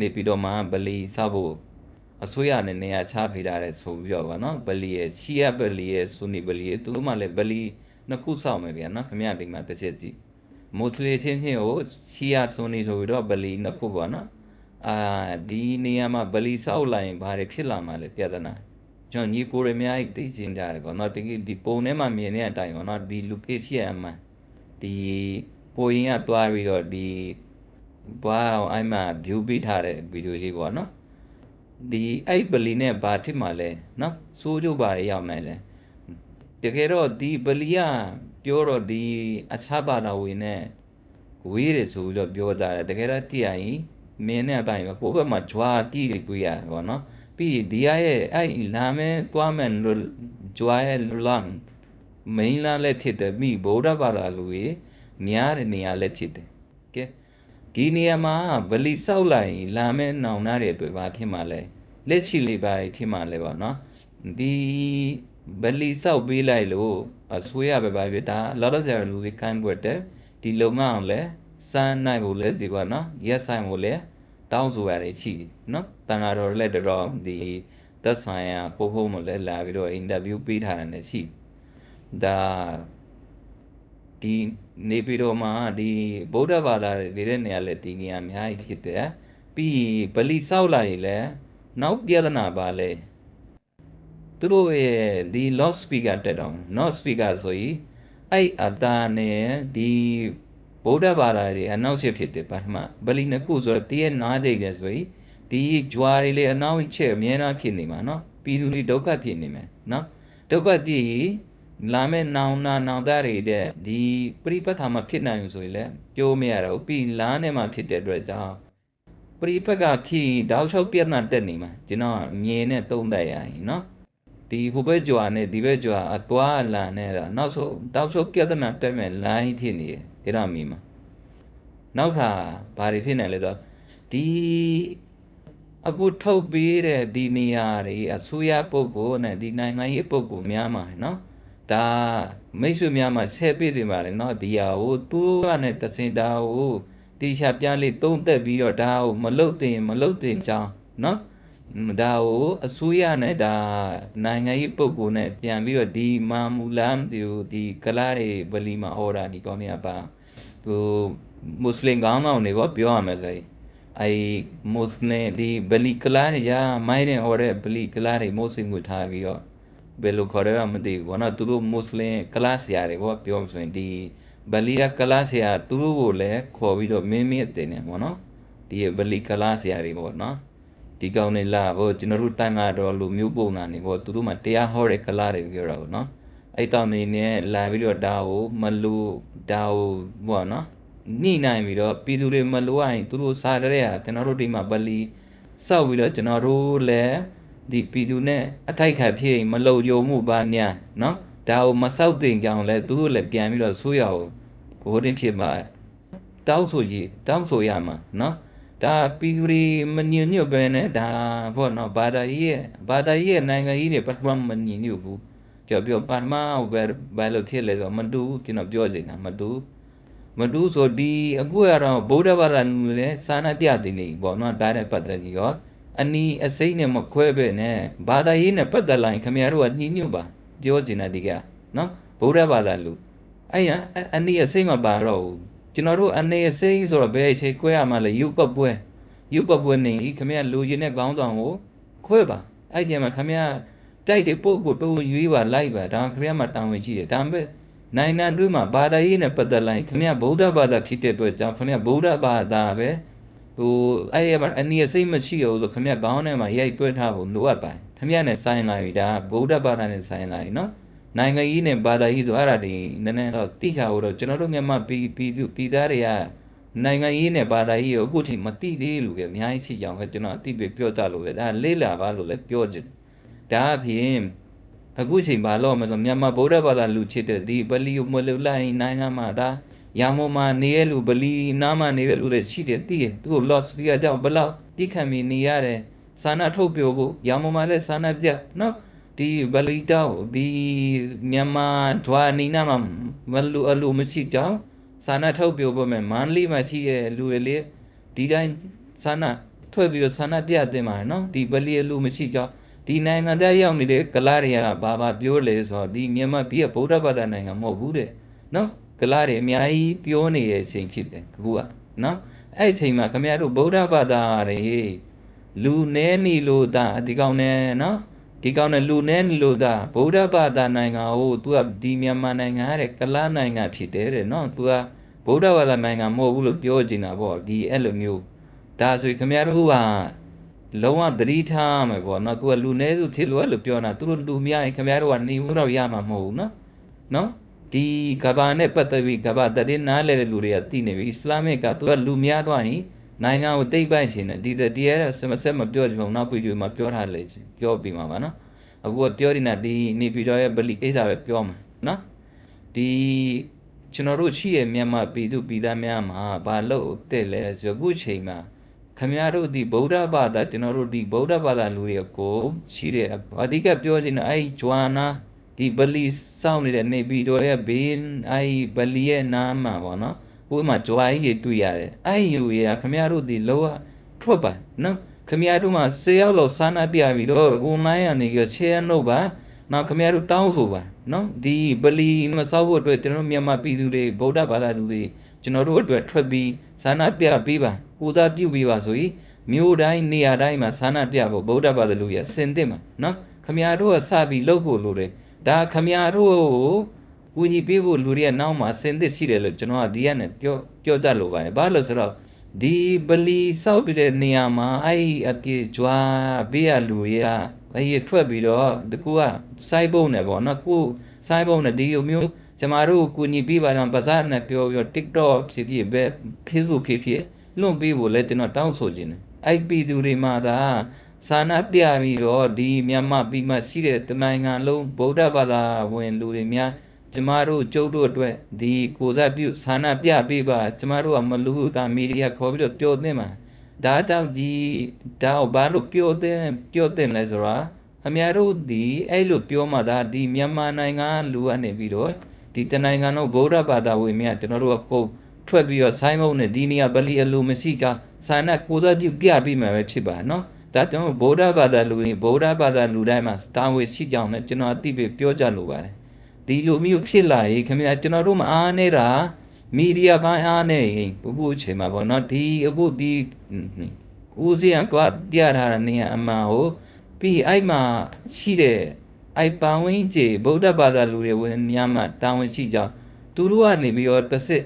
နေပြီးတော့မှဗလီစောက်ဖို့အစိုးရနဲ့နေရာချပေးထားတယ်ဆိုပြီးတော့ဗောနော်ဗလီရဲ့ရှီယာဗလီရဲ့ဆူနီဗလီရဲ့သူတို့မှလည်းဗလီနှစ်ခုစောက်မယ်ဗျာနော်ခင်ဗျာဒီမှာတစ်ချက်ကြည့်မွတ်စလင်ချင်းချင်းကိုရှီယာဆူနီဆိုပြီးတော့ဗလီနှစ်ခုပေါ့နော်အာဒီနေရာမှာဗလီစောက်လိုက်ရင်ဘာတွေဖြစ်လာမှာလဲပြဿနာကျွန်တော်ညီကိုရအများကြီးသိချင်ကြတယ်ပေါ့နော်ဒီဒီပုံထဲမှာမြင်တဲ့အတိုင်းပေါ့နော်ဒီလူကိစီအမှန်ဒီပိုရင်ကတွားပြီးတော့ဒီ ဘာအောင်အဲ့မှာ view ပေးထားတဲ့ဗီဒီယိုလေးပေါ့နော်ဒီအဲ့ပလီနဲ့ဘာဖြစ်မှာလဲနော်စိုးကျိုးပါရရောက်နိုင်လဲတကယ်တော့ဒီပလီကပြောတော့ဒီအခြားဘာသာဝင်နဲ့ဝေးတယ်ဆိုပြီးတော့ပြောတာတယ်တကယ်တော့တရားရင်မင်းနဲ့အပိုင်းပဲကိုယ့်ဘက်မှာဂျွာတီးတွေတွေ့ရတယ်ပေါ့နော်ပြီးဒီရရဲ့အဲ့လာမဲသွားမယ်လို့ဂျွာရဲ့လမ်းမိန်လာလက်ဖြစ်တယ်မိဗုဒ္ဓဘာသာလူကြီးညားတဲ့နေရာလက်ဖြစ်တယ်ကဲ ဒီနေရာမှာဗလီဆောက်လိုက်ရင်လာမဲ့နောင်နာတဲ့အတွက်ဘာဖြစ်မှာလဲလက်ရှိလေးပါဖြစ်မှာလဲပေါ့နော်ဒီဗလီဆောက်ပေးလိုက်လို့အဆွေးရပဲပါဖြစ်ဒါလောလောဆယ်လူတွေခိုင်းပွက်တယ်ဒီလုံငအောင်လဲစမ်းနိုင်ဖို့လဲဒီကွာနော်ရက်ဆိုင်ဖို့လဲတောင်းဆိုရတယ်ရှိတယ်နော်တန်ဃာတော်လည်းတော်တော်ဒီသက်ဆိုင်ရာပို့ဖို့မလဲလာပြီးတော့အင်တာဗျူးပေးထားတယ်ရှိဒါ ဒီနေပြည်တော်မှာဒီဗုဒ္ဓဘာသာနေတဲ့နေရာလဲဒီနေရာအများကြီးဖြစ်တယ်ပြီးရင်ဗလီဆောက်လာရင်လဲနောက်ပြဿနာပါလဲသူတို့ရဲ့ဒီ loud speaker တက်တော့ not speaker ဆိုရင်အဲ့အတာနဲ့ဒီဗုဒ္ဓဘာသာတွေအနောက်ချက်ဖြစ်တယ်ဘာမှဗလီနှစ်ခုဆိုတော့တည့်ရဲ့နားကြိတ်တယ်ဆိုရင်ဒီကြွားတွေလေအနောက်ချက်အများအားဖြစ်နေမှာเนาะပြည်သူတွေဒုက္ခဖြစ်နေမယ်เนาะဒုက္ခတည်ရင် လာမယ့်နောင်နာနောင်သားတွေတဲ့ဒီပြိပက္ခမှာဖြစ်နိုင်လို့ဆိုရင်လည်းပြောမရတော့ပြီးလားနဲ့မှဖြစ်တဲ့အတွက်ကြောင့်ပြိပက္ခဖြစ်တောက်လျှောက်ပြဿနာတက်နေမှာကျွန်တော်အမြင်နဲ့သုံးသပ်ရရင်နော်ဒီဟိုဘက်ကြွာနဲ့ဒီဘက်ကြွာအသွားလာနဲ့တော့နောက်ဆုံးတောက်လျှောက်ပြဿနာတက်မဲ့လိုင်းဖြစ်နေတယ်ဒါတော့မြင်မှာနောက်ခါဘာတွေဖြစ်နိုင်လဲဆိုတော့ဒီအခုထုတ်ပေးတဲ့ဒီနေရာတွေအစိုးရပုဂ္ဂိုလ်နဲ့ဒီနိုင်ငံရေးပုဂ္ဂိုလ်များမှာနော် ဒါမိတ်ဆွေများမှဆဲပေးတယ်ပါလေနော်ဒီဟာကိုသူကနဲ့တစင်တာကိုတေချာပြန်လေးသုံးသက်ပြီးတော့ဒါကိုမလုတ်တင်မလုတ်တင်ကြောင်းနော်ဒါကိုအစိုးရနဲ့ဒါနိုင်ငံရေးပုဂ္ဂိုလ်နဲ့ပြန်ပြီးတော့ဒီမာမူလမ်ဒီဒီကလာတွေဗလီမှာဟောတာဒီကောင်းမြတ်ပါသူမွတ်စလင်ကောင်းဆောင်တွေပေါ့ပြောရမယ်ဆိုရင်အဲမွတ်စလင်ဒီဗလီကလာတွေရာမိုင်းနဲ့ဟောတဲ့ဗလီကလာတွေမွတ်စလင်ကိုထားပြီးတော့ ဘယ်လိုခေါ်ရမသိဘူးဘောနော်သူတို့မွတ်စလင်ကလပ်ဆရာတွေဘောပြောဆိုရင်ဒီဗလီကကလပ်ဆရာသူတို့ကိုလည်းခေါ်ပြီးတော့မင်းမင်းအတင်နေဘောနော်ဒီဗလီကလပ်ဆရာတွေဘောနော်ဒီကောင်းနေလားဘောကျွန်တော်တို့တိုင်မှာတော့လူမျိုးပုံနာနေဘောသူတို့မှတရားဟောတဲ့ကလပ်တွေပြောတာဘောနော်အဲ့တောင်နေနဲ့လာပြီးတော့ဒါကိုမလူဒါကိုဘောနော်ညှိနိုင်ပြီးတော့ပြည်သူတွေမလိုရရင်သူတို့စားတဲ့ဟာကျွန်တော်တို့ဒီမှာဗလီစောက်ပြီးတော့ကျွန်တော်တို့လည်း ဒီပြည်သူနဲ့အထိုက်ခတ်ဖြစ်ရင်မလုံခြုံမှုပါညာနော်ဒါကိုမဆောက်တင်ကြအောင်လဲသူတို့လည်းပြန်ပြီးတော့ဆိုးရအောင်ဘိုးတင်ဖြစ်ပါတောင်းဆိုကြီးတောင်းဆိုရမှာနော်ဒါပြည်သူတွေမညွညွပဲနဲ့ဒါဘောနော်ဘာသာရေးရဲ့ဘာသာရေးရဲ့နိုင်ငံကြီးတွေပတ်မမညညွဘူးကြော်ပြောပါမအောင်ပဲဘယ်လိုဖြစ်လဲဆိုတော့မတူကျွန်တော်ပြောနေတာမတူမတူဆိုဒီအခုကတော့ဗုဒ္ဓဘာသာလည်းစာနာပြတင်နေပေါ့နော်ဒါနဲ့ပတ်သက်ပြီးရော အနီးအစိမ့်နဲ့မခွဲပဲနဲ့ဘာသာရေးနဲ့ပတ်သက်လာရင်ခမရတို့ကနှီးညွတ်ပါပြောချင်တဲ့ဒီကနော်ဗုဒ္ဓဘာသာလူအဲ့ရအနီးအစိမ့်မပါတော့ဘူးကျွန်တော်တို့အနီးအစိမ့်ဆိုတော့ဘယ်အချိန်ခွဲရမှလဲယူပပွဲယူပပွဲနေခမရလူရင်တဲ့ခေါင်းဆောင်ကိုခွဲပါအဲ့ဒီမှာခမရတိုက်တဲ့ပုဂ္ဂိုလ်ပုံရွေးပါလိုက်ပါဒါခမရမှာတောင်းဝင်ရှိတယ်ဒါပေမဲ့နိုင်ငံတွင်းမှာဘာသာရေးနဲ့ပတ်သက်လာရင်ခမရဗုဒ္ဓဘာသာဖြစ်တဲ့အတွက်ကြောင့်ခမရဗုဒ္ဓဘာသာပဲ ဟိုအဲ့ရအနည်းစိတ်မရှိဘူးဆိုခမရခေါင်းထဲမှာရိုက်တွဲထားဖို့လိုအပ်ပါတယ်ခမရနဲ့ဆိုင်လာပြီဒါဗုဒ္ဓဘာသာနဲ့ဆိုင်လာပြီနော်နိုင်ငံကြီးနဲ့ဘာသာကြီးဆိုအဲ့ဒါတွေနည်းနည်းတော့တိခါတော့ကျွန်တော်တို့မြန်မာပြည်ပြည်သူပြည်သားတွေကနိုင်ငံရေးနဲ့ဘာသာရေးကိုအခုထိမသိသေးလို့ပဲအများကြီးရှိကြအောင်ပဲကျွန်တော်အသိပဲပြောတတ်လို့ပဲဒါလေးလာပါလို့လည်းပြောချင်ဒါအပြင်အခုချိန်ဘာလို့မဆိုမြန်မာဗုဒ္ဓဘာသာလူချစ်တဲ့ဒီပလီမလူလိုက်နိုင်ငံမှာဒါ ရာမမာနေရလူဗလီနားမနေရလူတွေရှိတယ်သိတယ်သူ့ကို loss ပြရကြောက်ဘလောက်တိခံမိနေရတယ်စာနာထုတ်ပြဖို့ရာမမာလည်းစာနာပြနော်ဒီဗလီတောက်ဒီမြန်မာဒွာနီနာမှာမလူအလူမရှိကြောင်းစာနာထုတ်ပြဖို့မယ်မန်လီမှာရှိရဲ့လူတွေလေဒီတိုင်းစာနာထွက်ပြီးတော့ဆန္ဒပြတင်ပါတယ်နော်ဒီဗလီအလူမရှိကြောင်းဒီနိုင်ငံသားရောက်နေတဲ့ကလားတွေကဘာဘာပြောလဲဆိုတော့ဒီမြန်မာပြည်ကဗုဒ္ဓဘာသာနိုင်ငံမဟုတ်ဘူးတဲ့နော် ကလားတွေအများကြီးပြောနေတဲ့အချိန်ဖြစ်တယ်အခုကနော်အဲ့အချိန်မှာခင်ဗျားတို့ဗုဒ္ဓဘာသာတွေလူနဲနေလို့ဒါဒီကောင်နဲ့နော်ဒီကောင်နဲ့လူနဲနေလို့ဒါဗုဒ္ဓဘာသာနိုင်ငံဟို तू ကဒီမြန်မာနိုင်ငံရတဲ့ကလားနိုင်ငံဖြစ်တယ်တဲ့နော် तू ကဗုဒ္ဓဘာသာနိုင်ငံမဟုတ်ဘူးလို့ပြောချင်တာပေါ့ဒီအဲ့လိုမျိုးဒါဆိုရင်ခင်ဗျားတို့ကလုံးဝသတိထားမယ်ပေါ့နော် तू ကလူနည်းစုဖြစ်လို့အဲ့လိုပြောတာသူတို့လူများရင်ခင်ဗျားတို့ကနေမှုတော့ရမှာမဟုတ်ဘူးနော်နော် ဒီကဘာနဲ့ပတ်သက်ပြီးကဘာတည်းနားလဲတဲ့လူတွေကသိနေပြီအစ္စလာမစ်ကသူကလူများသွားရင်နိုင်ငံကိုတိတ်ပိုက်ရှင်တယ်ဒီတည်းရဲ့စမဆက်မပြောကြဘူးနောက်ပြည်ပြည်မှာပြောထားလေပြောပြီးမှာပါနော်အခုကပြောနေတာဒီနေပြည်တော်ရဲ့ဗလီကိစ္စပဲပြောမှာနော်ဒီကျွန်တော်တို့ရှိရဲ့မြန်မာပြည်သူပြည်သားများမှာဘာလို့တဲ့လဲဆိုတော့အခုချိန်မှာခမရတို့ဒီဗုဒ္ဓဘာသာကျွန်တော်တို့ဒီဗုဒ္ဓဘာသာလူတွေကိုရှိတဲ့အဓိကပြောချင်တာအဲ့ဂျွာနာ ဒီဗလီစောင့်နေတဲ့နေပြည်တော်ရဲ့ဘေးအဲ့ဗလီရဲ့နားမှာပေါ့နော်ဟိုမှာဂျွာကြီးတွေတွေ့ရတယ်အဲ့ယူရခမရတို့ဒီလောကထွက်ပါနော်ခမရတို့မှာဆေးရောက်လို့စာနာပြပြီးတော့ online ကနေရ share လုပ်ပါနောက်ခမရတို့တောင်းဆိုပါနော်ဒီဗလီမဆောက်ဖို့အတွက်ကျွန်တော်မြန်မာပြည်သူတွေဗုဒ္ဓဘာသာလူတွေကျွန်တော်တို့အတွက်ထွက်ပြီးစာနာပြပေးပါပူဇော်ပြုပေးပါဆိုရင်မြို့တိုင်းနေရာတိုင်းမှာစာနာပြဖို့ဗုဒ္ဓဘာသာလူရစင်သင့်မှာနော်ခမရတို့ကစပြီးလုပ်ဖို့လိုတယ် ဒါခမရတို့ကိုကူညီပေးဖို့လူတွေကနောက်မှာစင်သစ်ရှိတယ်လို့ကျွန်တော်ကဒီကနေ့ပြောပြောတတ်လို့ပါတယ်ဘာလို့ဆိုတော့ဒီဗလီစောက်ပြတဲ့နေရာမှာအဲ့အပြေကြွားဘေးရလူရအဲ့ရထွက်ပြီးတော့တကူကစိုက်ပုံနဲ့ပေါ့နော်ကိုစိုက်ပုံနဲ့ဒီလိုမျိုးကျမတို့ကိုညီပေးပါတော့ပါဇာနဲ့ပြောပြီးတော့ TikTok ဖြစ်ဖြစ်ပဲ Facebook ဖြစ်ဖြစ်လွန့်ပေးဖို့လဲကျွန်တော်တောင်းဆိုခြင်းတယ်အဲ့ပြည်သူတွေမှာဒါ စာနာပြပြီးတော့ဒီမြန်မာပြည်မှာရှိတဲ့တနိုင်ငံလုံးဗုဒ္ဓဘာသာဝင်လူတွေများကျမတို့ကျုပ်တို့အတွက်ဒီကိုစားပြုဆန္ဒပြပေးပါကျမတို့ကမလူသားမီဒီယာခေါ်ပြီးတော့ပြောသင့်ပါဒါကြောင့်ဒီဒါဘာလို့ပြောသင့်ပြောသင့်လဲဆိုတော့အများတို့ဒီအဲ့လိုပြောမှဒါဒီမြန်မာနိုင်ငံလူကနေပြီးတော့ဒီတနိုင်ငံလုံးဗုဒ္ဓဘာသာဝင်များကျွန်တော်တို့ကကိုထွက်ပြီးတော့ဆိုင်းမုံနဲ့ဒီနေရာဗလီအလိုမရှိကြဆန္ဒကိုစားပြုပြပြီးမှပဲဖြစ်ပါနော် ဒါကြောင့်ဗုဒ္ဓဘာသာလူရင်ဗုဒ္ဓဘာသာလူတိုင်းမှာတာဝန်ရှိကြောင်းနဲ့ကျွန်တော်အသိပေးပြောကြလိုပါတယ်ဒီလိုမျိုးဖြစ်လာရင်ခင်ဗျာကျွန်တော်တို့မအားနေတာမီဒီယာပိုင်းအားနေရင်ဘုဘအချိန်မှာပေါ့နော်ဒီအခုဒီဦးစီးကပြထားတဲ့နေရာအမှန်ကိုပြီးအဲ့မှာရှိတဲ့အဲ့ပန်ဝင်းကြီးဗုဒ္ဓဘာသာလူတွေဝင်များမှတာဝန်ရှိကြောင်းသူတို့ကနေပြီးတော့တစ်စစ်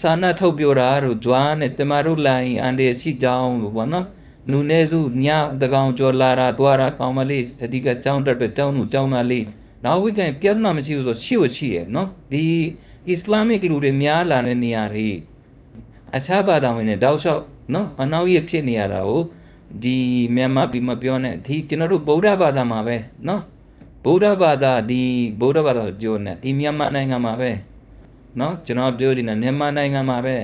စာနာထုတ်ပြောတာတို့ဂျွားနဲ့တမတို့လိုင်းအန်ဒီရှိကြောင်းလို့ပေါ့နော် နူနေစုညတကောင်ကျော်လာတာသွားတာကောင်းမလေးအဓိကကြောင်းတက်တဲ့တောင်းသူကြောင်းသားလေးနောက်ဝိကင်ပြဿနာမရှိဘူးဆိုရှိဝရှိရနော်ဒီအစ္စလာမစ်လူတွေများလာတဲ့နေရာတွေအခြားဘာသာဝင်တွေတောက်လျှောက်နော်အနောက်ရဖြစ်နေရတာကိုဒီမြန်မာပြည်မှာပြောနေဒီကျွန်တော်တို့ဗုဒ္ဓဘာသာမှာပဲနော်ဗုဒ္ဓဘာသာဒီဗုဒ္ဓဘာသာပြောနေဒီမြန်မာနိုင်ငံမှာပဲနော်ကျွန်တော်ပြောနေတာမြန်မာနိုင်ငံမှာပဲ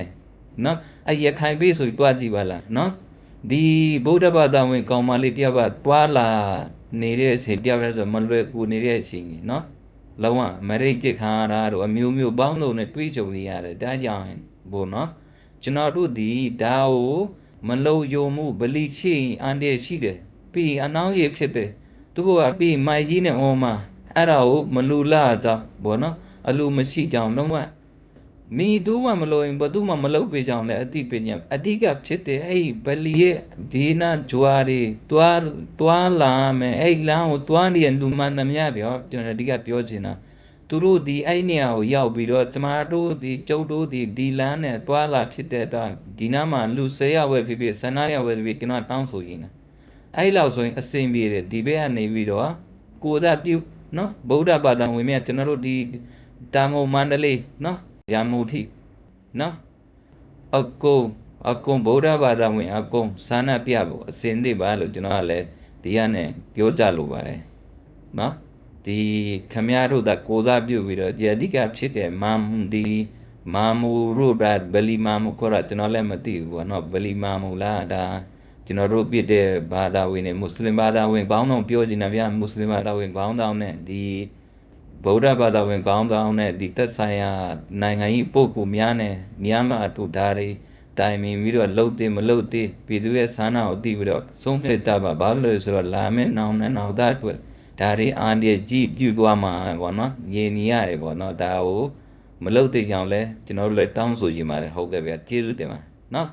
နော်အရခိုင်ပြည်ဆိုပြီးတွားကြည့်ပါလားနော် ဒီဗုဒ္ဓဘာသာဝင်ကောင်မလေးတယောက်ကတွားလာနေတဲ့အချိန်တယောက်လဲဆိုမလွယ်ကူနေတဲ့အချိန်ကြီးနော်လုံးဝမရိတ်ကြစ်ခါရတာတို့အမျိုးမျိုးပေါင်းလို့နဲ့တွေးကြုံနေရတယ်ဒါကြောင့်ဘို့နော်ကျွန်တော်တို့ဒီဒါကိုမလုံယုံမှုဗလီချိအန်တရရှိတယ်ပြီးအနောင်းရဖြစ်တယ်သူကပြီးမိုက်ကြီးနဲ့အော်မှာအဲ့ဒါကိုမလူလာကြဘောနော်အလူမရှိကြောင်လုံးဝ မီသူမှမလို့ရင်ဘသူမှမလုပ်ပေးကြအောင်လဲအတိပညာအတိကဖြစ်တဲ့အဲ့ဗလီရဲ့ဒီနာဂျွာတွေတွားတွားလာမယ်အဲ့လမ်းကိုတွားနေရလူမှန်သမျှပြောကျွန်တော်အတိကပြောချင်တာသူတို့ဒီအဲ့နေရာကိုရောက်ပြီးတော့ကျမတို့ဒီကျုပ်တို့ဒီဒီလမ်းနဲ့တွားလာဖြစ်တဲ့တော့ဒီနားမှာလူ၁၀ရောက်ပဲဖြစ်ဖြစ်ဆန္ဒရောက်ပဲဖြစ်ဖြစ်ကျွန်တော်တောင်းဆိုရင်းအဲ့လောက်ဆိုရင်အစင်ပြေတယ်ဒီဘက်ကနေပြီးတော့ကိုသာပြုနော်ဗုဒ္ဓဘာသာဝင်မြတ်ကျွန်တော်တို့ဒီတာငုံမန္တလေးနော် ရမုထိနော်အကုံအကုံဗုဒ္ဓဘာသာဝင်အကုံစာနာပြဖို့အစင်သေးပါလို့ကျွန်တော်ကလည်းဒီကနေ့ပြောကြလိုပါတယ်နော်ဒီခမရတို့ကကိုစားပြုတ်ပြီးတော့ဂျာတိကဖြစ်တဲ့မာမူဒီမာမူရုဒတ်ဗလီမာမူခေါ်တာကျွန်တော်လည်းမသိဘူးပေါ့နော်ဗလီမာမူလားဒါကျွန်တော်တို့ပြစ်တဲ့ဘာသာဝင်နဲ့မွတ်စလင်ဘာသာဝင်ကောင်းတော့ပြောနေတာဗျာမွတ်စလင်ဘာသာဝင်ကောင်းတော့နဲ့ဒီ ဗုဒ္ဓဘာသာဝင်ကောင်းဆောင်နဲ့ဒီသက်ဆိုင်ရာနိုင်ငံကြီးပုဂ္ဂိုလ်များနဲ့ညမအတူဓာရီတိုင်ပင်ပြီးတော့လှုပ်သေးမလှုပ်သေးပြည်သူရဲ့ဆန္ဒကိုသိပြီးတော့ဆုံးဖြတ်တတ်ပါဘာလို့လဲဆိုတော့လာမယ့်နောင်နဲ့နောက်သားအတွက်ဒါတွေအားရကြည့်ပြုသွားမှာပေါ့နော်ညင်နေရတယ်ပေါ့နော်ဒါကိုမလှုပ်သေးကြောင်လဲကျွန်တော်တို့လည်းတောင်းဆိုကြပါတယ်ဟုတ်ကဲ့ဗျာကျေးဇူးတင်ပါနော်